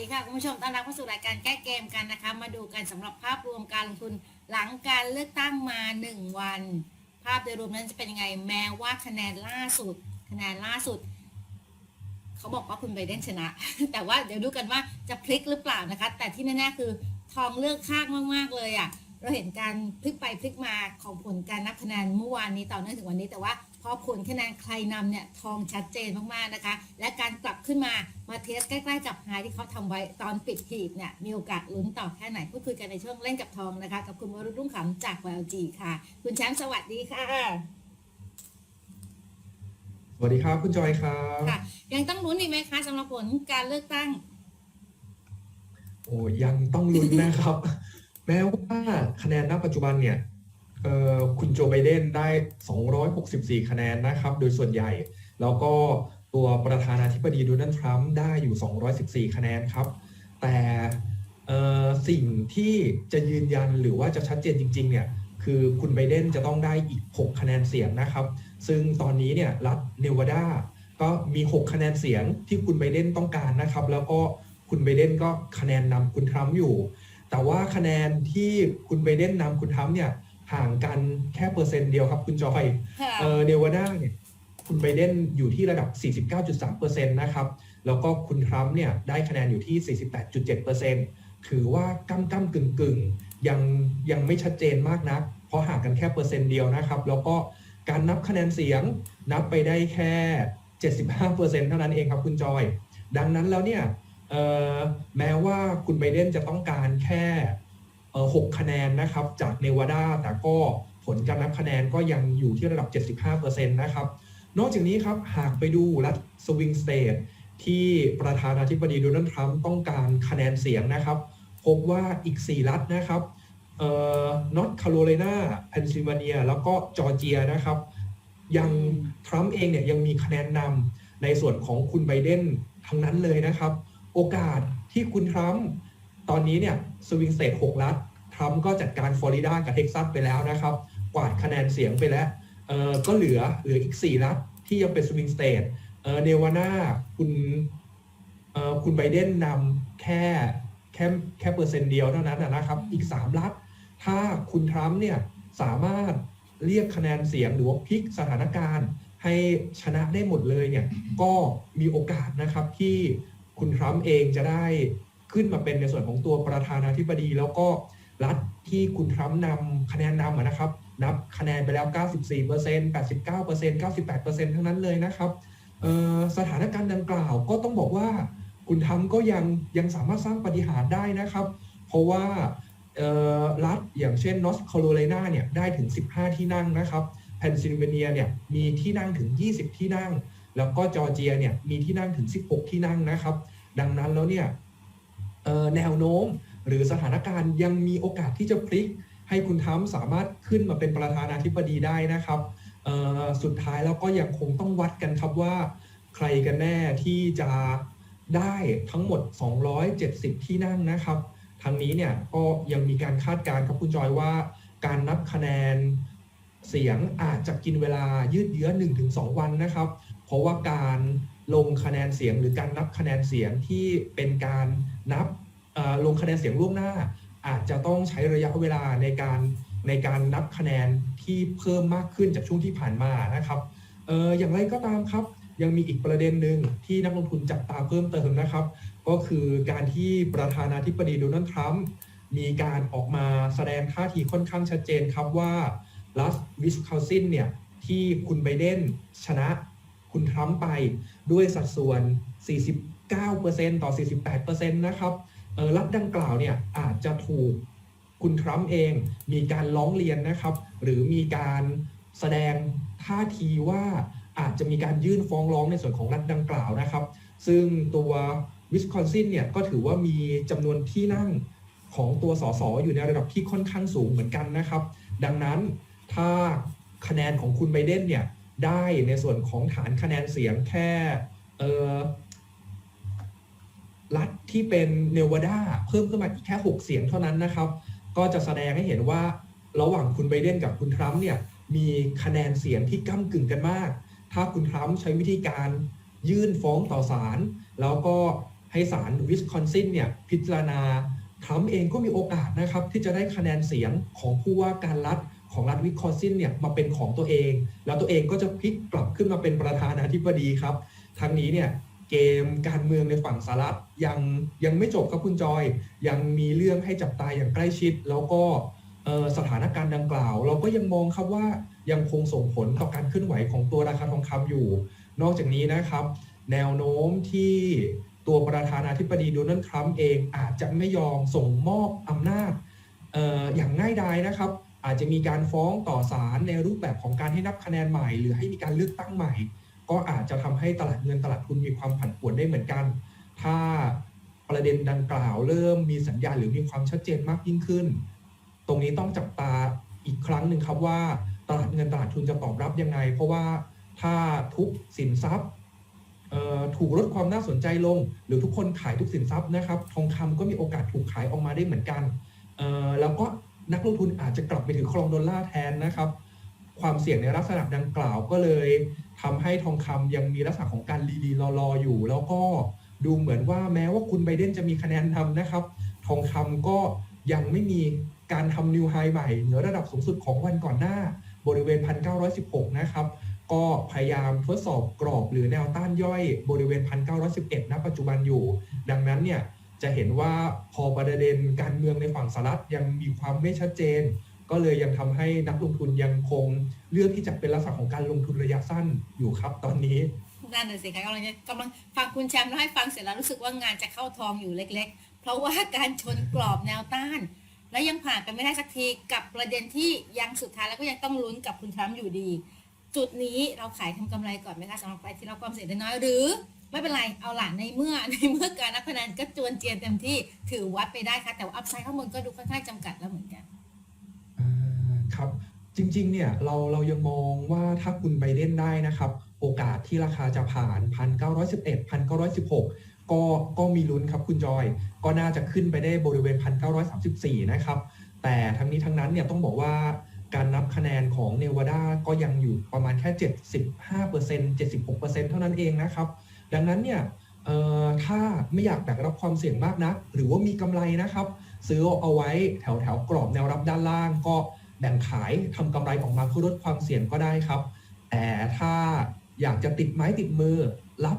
วัสดีค่ะคุณผู้ชมต้อนรับเข้าสู่รายการแก้เกมกันนะคะ มาดูกันสำหรับภาพรวมการลงทุนหลังการเลือกตั้งมา 1 วัน ภาพโดยรวมนั้นจะเป็นยังไงแม้ว่าคะแนนล่าสุด คะแนนล่าสุด เขาบอกว่าคุณไบเดนชนะ แต่ว่าเดี๋ยวดูกันว่าจะพลิกหรือเปล่านะคะ แต่ที่แน่ๆคือทองเลือกข้างมากๆเลยอะ่ะเราเห็นการพลิกไปพลิกมาของผลการนับคะแนนเมื่อวานนี้ต่อเนื่องถึงวันนี้แต่ว่า พอผลคะแนนใครนำเนี่ยทองชัดเจนมากๆนะคะ และการกลับขึ้นมามาเทสใกล้ๆกับไฮที่เขาทำไว้ตอนปิดหีบเนี่ยมีโอกาสลุ้นต่อแค่ไหนพูดคุยกันในช่วงเล่นกับทองนะคะกับคุณวรุษรุ่งขำจาก YLG ค่ะ คุณแชมป์สวัสดีค่ะ สวัสดีครับคุณจอยครับค่ะ ยังต้องลุ้นอีกไหมคะสำหรับผลการเลือกตั้ง โอ้ยังต้องลุ้นนะครับ แม้ว่าคะแนนณปัจจุบันเนี่ยเอ่อ คุณโจไบเดนได้ 264 คะแนนนะครับ โดยส่วนใหญ่ แล้วก็ตัวประธานาธิบดีโดนัลด์ทรัมป์ได้อยู่ 214 คะแนนครับ แต่สิ่งที่จะยืนยันหรือว่าจะชัดเจนจริง ๆ เนี่ย คือคุณไบเดนจะต้องได้อีก 6 คะแนนเสียงนะครับ ซึ่งตอนนี้เนี่ยรัฐเนวาดาก็มี 6 คะแนนเสียงที่คุณไบเดนต้องการนะครับ แล้วก็คุณไบเดนก็คะแนนนำคุณทรัมป์อยู่ แต่ว่าคะแนนที่คุณไบเดนนำคุณทรัมป์เนี่ย ห่างกันแค่เปอร์เซ็นต์เดียวครับคุณจอยค่ะเออเนวาดาเนี่ยคุณไบเดนอยู่ที่ระดับ 49.3%นะครับ แล้วก็คุณทรัมป์เนี่ยได้คะแนนอยู่ที่ 48.7%ถือว่ากำกำกึ่งกึ่งๆยังยังไม่ชัดเจนมากนัก เพราะห่างกันแค่เปอร์เซ็นต์เดียวนะครับ แล้วก็การนับคะแนนเสียงนับไปได้แค่ 75%เท่านั้นเองครับคุณจอย ดังนั้นแล้วเนี่ยเอ่อแม้ว่าคุณไบเดนจะต้องการแค่เอ่อ 6 คะแนนนะครับจากเนวาดาแต่ก็ผลการนับคะแนนก็ยังอยู่ที่ระดับ 75%นะครับ นอกจากนี้ครับหากไปดูรัฐสวิงสเตทที่ประธานาธิบดีโดนัลด์ทรัมป์ต้องการคะแนนเสียงนะครับ พบว่าอีก 4 รัฐนะครับเอ่อนอตคาโรไลนาเพนซิลเวเนีย แล้วก็จอร์เจียนะครับ ยังทรัมป์เองเนี่ยยังมีคะแนนนำในส่วนของคุณไบเดนทั้งนั้นเลยนะครับ โอกาสที่คุณทรัมป์ ตอนนี้เนี่ยสวิงสเตท6รัฐทรัมป์ก็จัดการฟลอริดากับเท็กซัสไปแล้วนะครับ กวาดคะแนนเสียงไปแล้วเออก็เหลือเหลืออีก 4 รัฐที่ยังเป็นสวิงสเตทเออเนวาดาคุณเออคุณไบเดนนำแค่แค่แค่เปอร์เซ็นต์เดียวเท่านั้นนะนะครับ อีก 3 รัฐ ถ้าคุณทรัมป์เนี่ยสามารถเรียกคะแนนเสียงหรือว่าพลิกสถานการณ์ ให้ชนะได้หมดเลยเนี่ยก็มีโอกาสนะครับที่คุณทรัมป์เองจะได้ ขึ้นมาเป็นในส่วนของตัวประธานาธิบดี แล้วก็รัฐที่คุณทรัมป์นำคะแนนนำนะครับ นับคะแนนไปแล้ว 94% 89% 98%ทั้งนั้นเลยนะครับเอ่อสถานการณ์ดังกล่าวก็ต้องบอกว่าคุณทรัมป์ก็ยังยังสามารถสร้างปฏิหารได้นะครับ เพราะว่ารัฐอย่างเช่นนอร์ทแคโรไลนาเนี่ยได้ถึง 15 ที่นั่งนะครับเพนซิลเวเนียเนี่ยมีที่นั่งถึง 20 ที่นั่ง แล้วก็จอร์เจียเนี่ยมีที่นั่งถึง 16 ที่นั่งนะครับ ดังนั้นแล้วเนี่ย แนวโน้ม หรือสถานการณ์ยังมีโอกาสที่จะพลิก ให้คุณทรัมสามารถขึ้นมาเป็นประธานาธิบดีได้นะครับสุดท้ายแล้วก็ยังคงต้องวัดกันครับว่า ใครกันแน่ที่จะได้ทั้งหมด 270 ที่นั่งนะครับทางนี้เนี่ยก็ยังมีการคาดการณ์ครับคุณจอยว่า การนับคะแนนเสียงอาจจะกินเวลายืดเยื้อ 1-2 วันนะครับ เพราะว่าการ ลงคะแนนเสียงหรือการนับคะแนนเสียงที่เป็นการนับลงคะแนนเสียงล่วงหน้า อาจจะต้องใช้ระยะเวลาในการในการนับคะแนนที่เพิ่มมากขึ้นจากช่วงที่ผ่านมานะครับเอออย่างไรก็ตามครับ ยังมีอีกประเด็นหนึ่งที่นักลงทุนจับตาเพิ่มเติมนะครับ ก็คือการที่ประธานาธิบดีโดนัลด์ทรัมป์มีการออกมาแสดงท่าทีค่อนข้างชัดเจนครับว่ารัฐวิสคอนซินเนี่ยที่คุณไบเดนชนะ คุณทรัมป์ไปด้วยสัดส่วน 49%ต่อ 48%นะครับรัฐดังกล่าวเนี่ยอาจจะถูกคุณทรัมป์เองมีการร้องเรียนนะครับ หรือมีการแสดงท่าทีว่าอาจจะมีการยื่นฟ้องร้องในส่วนของรัฐดังกล่าวนะครับ ซึ่งตัววิสคอนซินเนี่ยก็ถือว่ามีจำนวนที่นั่งของตัวสสอยู่ในระดับที่ค่อนข้างสูงเหมือนกันนะครับ ดังนั้นถ้าคะแนนของคุณไบเดนเนี่ย ได้ในส่วนของฐานคะแนนเสียงแค่รัฐที่เป็นเนวาดาเพิ่มขึ้นมาแค่ 6 เสียงเท่านั้นนะครับ ก็จะแสดงให้เห็นว่าระหว่างคุณไบเดนกับคุณทรัมป์เนี่ยมีคะแนนเสียงที่ก้ากึ่งกันมาก ถ้าคุณทรัมป์ใช้วิธีการยื่นฟ้องต่อศาลแล้วก็ให้ศาลวิสคอนซินเนี่ยพิจารณาทรัมป์เองก็มีโอกาสนะครับที่จะได้คะแนนเสียงของผู้ว่าการรัฐ ของรัฐวิสคอนซินเนี่ยมาเป็นของตัวเอง แล้วตัวเองก็จะพลิกกลับขึ้นมาเป็นประธานาธิบดีครับ ทั้งนี้เนี่ยเกมการเมืองในฝั่งสหรัฐยังยังไม่จบครับคุณจอย ยังมีเรื่องให้จับตาอย่างใกล้ชิด แล้วก็สถานการณ์ดังกล่าว เราก็ยังมองครับว่ายังคงส่งผลต่อการเคลื่อนไหวของตัวราคาทองคำอยู่ นอกจากนี้นะครับ แนวโน้มที่ตัวประธานาธิบดีโดนัลด์ทรัมป์เองอาจจะไม่ยอมส่งมอบอำนาจอออย่างง่ายดายนะครับ อาจจะมีการฟ้องต่อศาลในรูปแบบของการให้นับคะแนนใหม่ หรือให้มีการเลือกตั้งใหม่ ก็อาจจะทำให้ตลาดเงินตลาดทุนมีความผันผวนได้เหมือนกัน ถ้าประเด็นดังกล่าวเริ่มมีสัญญาณหรือมีความชัดเจนมากยิ่งขึ้น ตรงนี้ต้องจับตาอีกครั้งหนึ่งครับว่าตลาดเงินตลาดทุนจะตอบรับยังไง เพราะว่าถ้าทุกสินทรัพย์ถูกลดความน่าสนใจลง หรือทุกคนขายทุกสินทรัพย์นะครับ ทองคำก็มีโอกาสถูกขายออกมาได้เหมือนกันแล้วก็ นักลงทุนอาจจะกลับไปถือครองดอลลาร์แทนนะครับ ความเสี่ยงในลักษณะดังกล่าวก็เลยทำให้ทองคำยังมีลักษณะของการรีรีรอรออยู่ แล้วก็ดูเหมือนว่าแม้ว่าคุณไบเดนจะมีคะแนนนำนะครับ ทองคำก็ยังไม่มีการทำนิวไฮใหม่เหนือระดับสูงสุดของวันก่อนหน้า บริเวณ 1,916 นะครับ ก็พยายามทดสอบกรอบหรือแนวต้านย่อยบริเวณ 1,911 ณ ปัจจุบันอยู่ ดังนั้นเนี่ย จะเห็นว่าพอประเด็นการเมืองในฝั่งสหรัฐยังมีความไม่ชัดเจน ก็เลยยังทำให้นักลงทุนยังคงเลือกที่จะเป็นลักษณะของการลงทุนระยะสั้นอยู่ครับตอนนี้นั่นน่ะสิคะกำลังกำลังฟังคุณแชมป์แล้วให้ฟังเสร็จแล้วรู้สึกว่างานจะเข้าทองอยู่เล็ก ๆ เพราะว่าการชนกรอบแนวต้าน และยังผ่านไปไม่ได้สักทีกับประเด็นที่ยังสุดท้ายแล้วก็ยังต้องลุ้นกับคุณทรัมป์อยู่ดี จุดนี้เราขายทำกำไรก่อนไหมคะสำหรับใครที่เราความเสี่ยงน้อยหรือ ไม่เป็นไร เอาหล่ะในเมื่อในเมื่อการนับคะแนนก็จวนเจียนเต็มที่ถือวัดไปได้ค่ะ แต่ว่าอัพไซด์ข้างบนก็ดูค่อนข้างจำกัดแล้วเหมือนกันครับ จริงๆ เนี่ยเราเรายังมองว่าถ้าคุณไบเดนได้นะครับ โอกาสที่ราคาจะผ่าน 1,911 1,916 ก็ก็มีลุ้นครับคุณจอย ก็น่าจะขึ้นไปได้บริเวณ 1,934 นะครับ แต่ทั้งนี้ทั้งนั้นเนี่ยต้องบอกว่าการนับคะแนนของเนวาดาก็ยังอยู่ประมาณแค่ 75% 76%เท่านั้นเองนะครับ ดังนั้นเนี่ยถ้าไม่อยากแบกรับความเสี่ยงมากนะหรือว่ามีกำไรนะครับ ซื้อเอาไว้แถวแถวกรอบแนวรับด้านล่าง ก็แบ่งขายทำกำไรออกมาเพื่อลดความเสี่ยงก็ได้ครับ แต่ถ้าอยากจะติดไม้ติดมือ รับ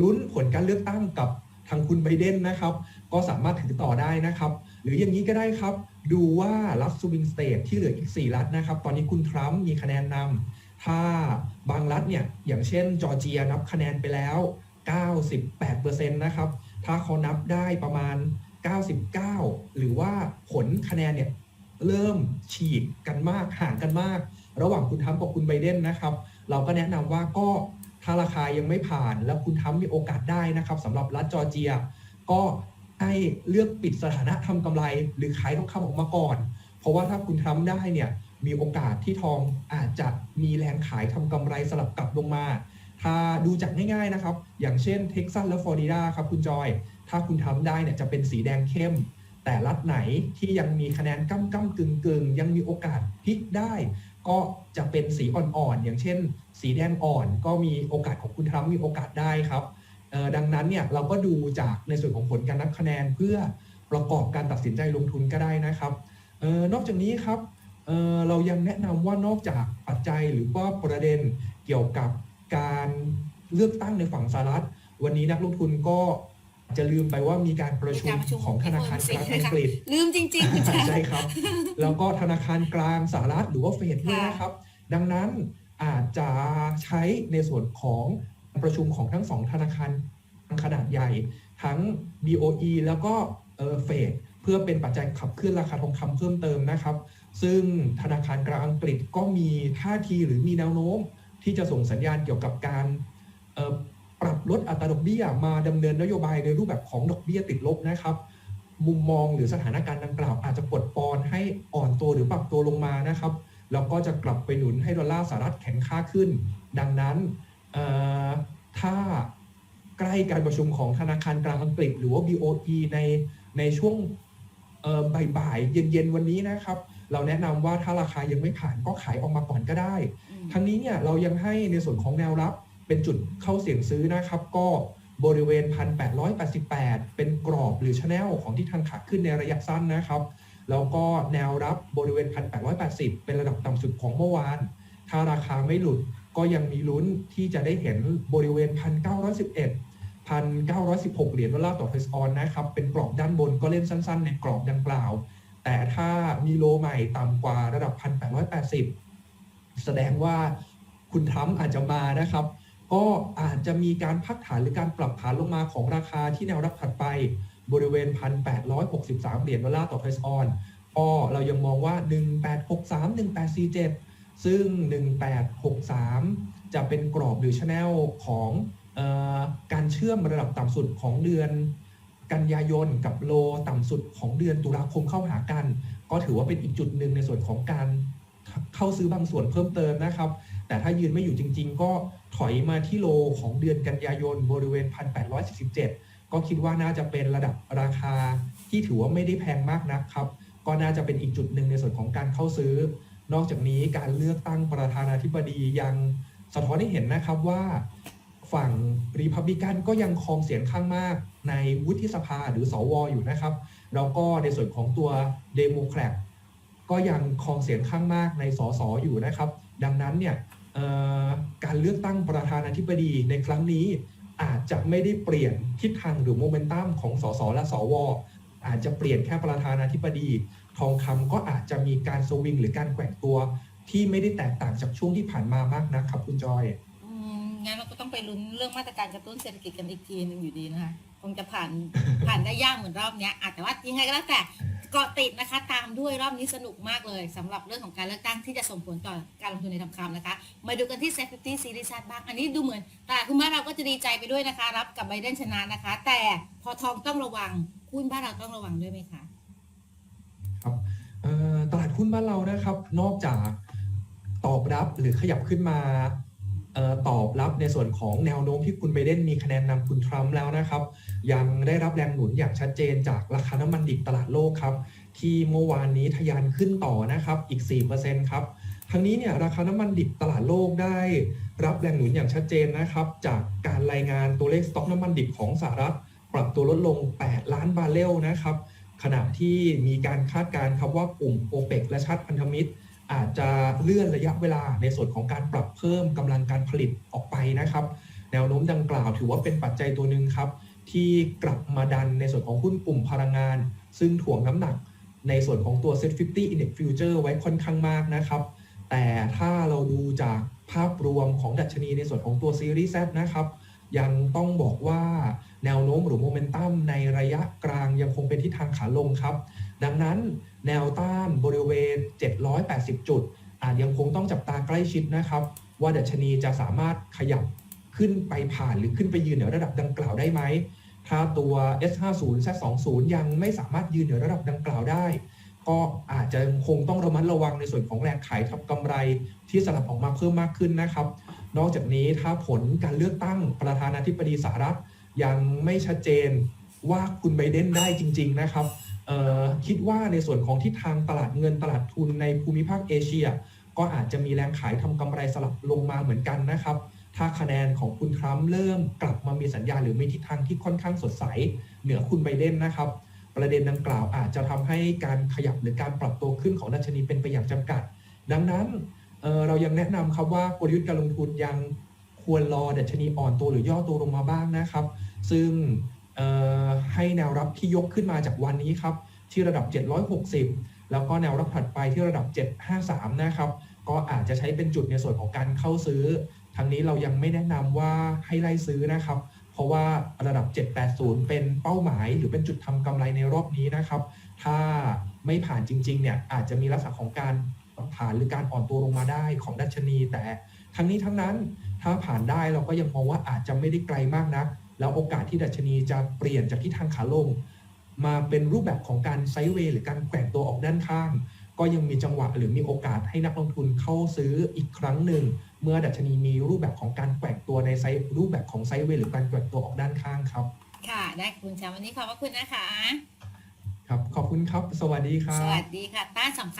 ลุ้นผลการเลือกตั้งกับทางคุณไบเดนนะครับ ก็สามารถถือต่อได้นะครับ หรืออย่างนี้ก็ได้ครับ ดูว่ารัฐสวิงสเตทที่เหลืออีก 4 รัฐนะครับ ตอนนี้คุณทรัมป์มีคะแนนนำถ้าบางรัฐเนี่ยอย่างเช่นจอร์เจียนับคะแนนไปแล้ว 98%นะครับ ถ้าเขานับได้ประมาณ 99 หรือว่าผลคะแนนเนี่ยเริ่มฉีกกันมากห่างกันมาก ระหว่างคุณทรัมกับคุณไบเดนนะครับ เราก็แนะนำว่าก็ถ้าราคายังไม่ผ่าน แล้วคุณทรัมมีโอกาสได้นะครับสำหรับรัฐจอร์เจีย ก็ให้เลือกปิดสถานะทำกำไร หรือขายทองคำออกมาก่อน เพราะว่าถ้าคุณทรัมได้เนี่ยมีโอกาสที่ทองอาจจะมีแรงขายทำกำไรสลับกลับลงมา ถ้าดูจากง่ายๆนะครับ อย่างเช่นเท็กซัสและฟลอริดาครับคุณจอย ถ้าคุณทำได้เนี่ยจะเป็นสีแดงเข้ม แต่รัฐไหนที่ยังมีคะแนนก้ำก้ำกึ่งกึ่งยังมีโอกาสพลิกได้ ก็จะเป็นสีอ่อนๆอย่างเช่น สีแดงอ่อนก็มีโอกาสของคุณทรัมป์มีโอกาสได้ครับดังนั้นเนี่ยเราก็ดูจากในส่วนของผลการนับคะแนนเพื่อประกอบการตัดสินใจลงทุนก็ได้นะครับออนอกจากนี้ครับเออเรายังแนะนำว่านอกจากปัจจัยหรือว่าประเด็นเกี่ยวกับ การเลือกตั้งในฝั่งสหรัฐ วันนี้นักลงทุนก็จะลืมไปว่ามีการประชุมีมการประชุมของธนาคารกลางอังกฤษลืมจริงๆคุณแชมป์ใช่ครับ แล้วก็ธนาคารกลางสหรัฐหรือว่าเฟดด้วยนะครับ ดังนั้นอาจจะใช้ในส่วนของประชุมของทั้งสองธนาคารขนาดใหญ่ ทั้ง BOE แล้วก็เฟดเพื่อเป็นปัจจัยขับเคลื่อนราคาทองคำเพิ่มเติมนะครับ ซึ่งธนาคารกลางอังกฤษก็มีท่าทีหรือมีแนวโน้ม ที่จะส่งสัญญาณเกี่ยวกับการปรับลดอัตราดอกเบี้ยมาดำเนินนโยบายในรูปแบบของดอกเบี้ยติดลบนะครับ มุมมองหรือสถานการณ์ดังกล่าวอาจจะกดปอนให้อ่อนตัวหรือปรับตัวลงมานะครับแล้วก็จะกลับไปหนุนให้ดอลลาร์สหรัฐแข็งค่าขึ้น ดังนั้นถ้าใกล้การประชุมของธนาคารกลางอังกฤษ หรือว่า BOE ในในช่วงเอ่อบ่ายๆเย็นๆ วันนี้นะครับ เราแนะนำว่าถ้าราคายังไม่ผ่านก็ขายออกมาก่อนก็ได้ ทั้งนี้เนี่ยเรายังให้ในส่วนของแนวรับเป็นจุดเข้าเสี่ยงซื้อนะครับ ก็บริเวณ 1,888 เป็นกรอบหรือชแนลของที่ทางขาขึ้นในระยะสั้นนะครับ แล้วก็แนวรับบริเวณ 1,880 เป็นระดับต่ำสุดของเมื่อวาน ถ้าราคาไม่หลุดก็ยังมีลุ้นที่จะได้เห็นบริเวณ 1,911 1,916 เหรียญดอลลาร์ต่อเทสออนนะครับ เป็นกรอบด้านบนก็เล่นสั้น ๆ ในกรอบดังกล่าว แต่ถ้ามีโลใหม่ต่ำกว่าระดับ 1,880 แสดงว่าคุณทรัมป์อาจจะมานะครับ ก็อาจจะมีการพักฐานหรือการปรับฐานลงมาของราคาที่แนวรับถัดไปบริเวณ 1,863 เหรียญดอลลาร์ต่อเทสออนก็เรายังมองว่า 1863 1847 ซึ่ง 1863 จะเป็นกรอบหรือชแนลของออการเชื่อมระดับต่ำสุดของเดือนกันยายนกับโลต่ำสุดของเดือนตุลาคมเข้าหากัน ก็ถือว่าเป็นอีกจุดหนึ่งในส่วนของการ เข้าซื้อบางส่วนเพิ่มเติมนะครับ แต่ถ้ายืนไม่อยู่จริง ๆ ก็ถอยมาที่โลของเดือนกันยายนบริเวณ 1,847 ก็คิดว่าน่าจะเป็นระดับราคาที่ถือว่าไม่ได้แพงมากนักครับ ก็น่าจะเป็นอีกจุดหนึ่งในส่วนของการเข้าซื้อ นอกจากนี้การเลือกตั้งประธานาธิบดียังสะท้อนให้เห็นนะครับว่าฝั่งรีพับลิกันก็ยังครองเสียงข้างมากในวุฒิสภาหรือสวอยู่นะครับ แล้วก็ในส่วนของตัวเดโมแครต ก็ยังครองเสียงข้างมากในสสอยู่นะครับ ดังนั้นเนี่ยการเลือกตั้งประธานาธิบดีในครั้งนี้อาจจะไม่ได้เปลี่ยนทิศทางหรือโมเมนตัมของสสและสวอาจจะเปลี่ยนแค่ประธานาธิบดี ทองคำก็อาจจะมีการสวิงหรือการแกว่งตัว ที่ไม่ได้แตกต่างจากช่วงที่ผ่านมามากนะครับคุณจอยงั้นเราก็ต้องไปลุ้นเรื่องมาตรการกระตุ้นเศรษฐกิจกันอีกทีหนึ่งอยู่ดีนะคะคงจะผ่านผ่านได้ยากเหมือนรอบเนี้ยอาจแต่ว่ายังไงก็แล้วแต่ เกาะติดนะคะตามด้วยรอบนี้สนุกมากเลยสำหรับเรื่องของการเลือกตั้งที่จะส่งผลต่อการลงทุนในทองคำนะคะ มาดูกันที่ Safety Series บ้าง อันนี้ดูเหมือนตลาดหุ้นบ้านเราก็จะดีใจไปด้วยนะคะ รับกับไบเดนชนะนะคะ แต่พอทองต้องระวังหุ้นบ้านเราต้องระวังด้วยไหมคะครับตลาดหุ้นบ้านเรานะครับ นอกจากตอบรับหรือขยับขึ้นมา ตอบรับในส่วนของแนวโน้มที่คุณไบเดนมีคะแนนนำคุณทรัมป์แล้วนะครับ ยังได้รับแรงหนุนอย่างชัดเจนจากราคาน้ำมันดิบตลาดโลกครับ ที่เมื่อวานนี้ทะยานขึ้นต่อนะครับอีก 4%ครับทั้งนี้เนี่ยราคาน้ำมันดิบตลาดโลกได้ รับแรงหนุนอย่างชัดเจนนะครับ จากการรายงานตัวเลขสต็อกน้ำมันดิบของสหรัฐ ปรับตัวลดลง 8 ล้านบาร์เรลนะครับขณะที่มีการคาดการณ์ครับว่ากลุ่มโอเปกและชาติพันธมิตร อาจจะเลื่อนระยะเวลาในส่วนของการปรับเพิ่มกำลังการผลิตออกไปนะครับ แนวโน้มดังกล่าวถือว่าเป็นปัจจัยตัวหนึ่งครับ ที่กลับมาดันในส่วนของหุ้นกลุ่มพลังงาน ซึ่งถ่วงน้ำหนักในส่วนของตัว Set 50 Index Future ไว้ค่อนข้างมากนะครับ แต่ถ้าเราดูจากภาพรวมของดัชนีในส่วนของตัวซีรีส์ Z นะครับ ยังต้องบอกว่า แนวโน้มหรือโมเมนตัมในระยะกลางยังคงเป็นทิศทางขาลงครับ ดังนั้นแนวต้านบริเวณ 780 จุด อาจยังคงต้องจับตาใกล้ชิดนะครับ ว่าดัชนีจะสามารถขยับขึ้นไปผ่านหรือขึ้นไปยืนเหนือระดับดังกล่าวได้ไหม ถ้าตัว S50 Z20 ยังไม่สามารถยืนเหนือระดับดังกล่าวได้ ก็อาจจะคงต้องระมัดระวังในส่วนของแรงขายทับกำไรที่สลับออกมาเพิ่มมากขึ้นนะครับ นอกจากนี้ถ้าผลการเลือกตั้งประธานาธิบดีสหรัฐ ยังไม่ชัดเจนว่าคุณไบเดนได้จริง ๆ นะครับคิดว่าในส่วนของทิศทางตลาดเงินตลาดทุนในภูมิภาคเอเชีย ก็อาจจะมีแรงขายทำกำไรสลับลงมาเหมือนกันนะครับ ถ้าคะแนนของคุณทรัมป์เริ่มกลับมามีสัญญาณหรือมีทิศทางที่ค่อนข้างสดใส เหนือคุณไบเดนนะครับ ประเด็นดังกล่าวอาจจะทำให้การขยับหรือการปรับตัวขึ้นของดัชนีเป็นไปอย่างจำกัด ดังนั้นเเรายังแนะนำครับว่ากลยุทธ์การลงทุนยัง ควรรอดัชนีอ่อนตัวหรือย่อตัวลงมาบ้างนะครับ ซึ่งให้แนวรับที่ยกขึ้นมาจากวันนี้ครับ ที่ระดับ 760 แล้วก็แนวรับถัดไปที่ระดับ 753 นะครับ ก็อาจจะใช้เป็นจุดในส่วนของการเข้าซื้อ ทั้งนี้เรายังไม่แนะนำว่าให้ไล่ซื้อนะครับ เพราะว่าระดับ 780 เป็นเป้าหมายหรือเป็นจุดทำกำไรในรอบนี้นะครับ ถ้าไม่ผ่านจริงๆเนี่ยอาจจะมีลักษณะของการ ผ่านหรือการอ่อนตัวลงมาได้ของดัชนี แต่ทั้งนี้ทั้งนั้นถ้าผ่านได้เราก็ยังมองว่าอาจจะไม่ได้ไกลมากนัก แล้วโอกาสที่ดัชนีจะเปลี่ยนจากที่ทางขาลง มาเป็นรูปแบบของการไซด์เวย์หรือการแกว่งตัวออกด้านข้าง ก็ยังมีจังหวะหรือมีโอกาสให้นักลงทุนเข้าซื้ออีกครั้งหนึ่ง เมื่อดัชนีมีรูปแบบของการแกว่งตัวในไซส์รูปแบบของไซด์เวย์หรือการแกว่งตัวออกด้านข้างครับ ค่ะ ได้คุณแชมป์วันนี้ขอบพระคุณนะคะ ครับขอบคุณครับ สวัสดีครัสบวัสดีค่ะต้านสำคัญ